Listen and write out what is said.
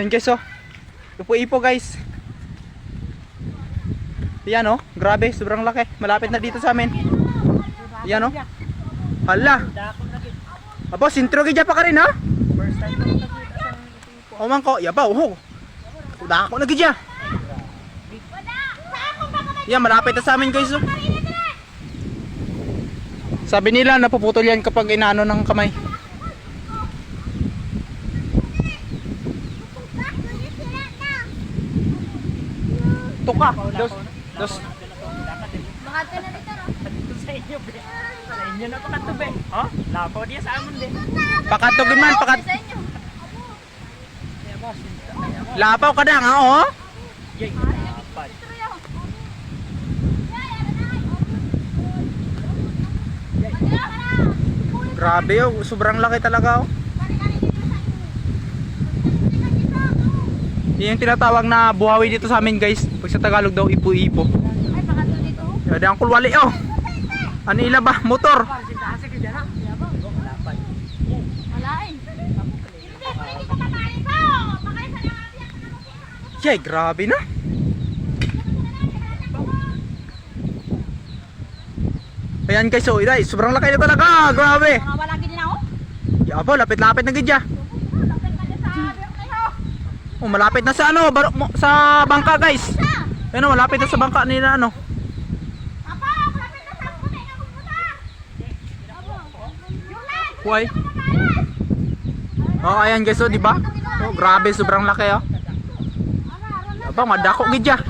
Yan guys oh. Ipo-ipo guys. Yan oh, grabe, sobrang laki. Malapit na dito sa amin. Yan oh. Hala. Abo, sintro gidya pa ka rin ha? First time ko nakita sa O man ko, yabaw ho. Kuda ako na gidya. Yan, malapit na sa amin guys oh. Sabi nila napuputol yan kapag inaano ng kamay. Tuka. Dos, dos. Baka ka na dito, no? Sa inyo, be. Sa inyo na kanto, be. Oh, lapaw diya sa amon, be. Pakatugin man, pakat. Lapaw ka na nga oh. Yay, lapad. Grabe oh, sobrang laki talaga oh. Yung tinatawag na buhawi dito sa amin guys. Pag sa Tagalog daw ipo-ipo. Ay, baka to dito. Yan ang kulwali oh. Ano ila ba? Motor. Oh. Yay, grabe na. Ayan guys, oh, iday, sobrang laki na talaga. Grabe. Wala gini na ako. Yabo, lapit-lapit na gidya. Lapit na sa abiyang kayo. Oh, malapit na sa ano, baro, sa bangka guys. Ano, malapit na sa bangka nila ano. Why? Oh, ayan guys, oh, di ba? Oh, grabe, sobrang laki oh. Aba, madako gidya.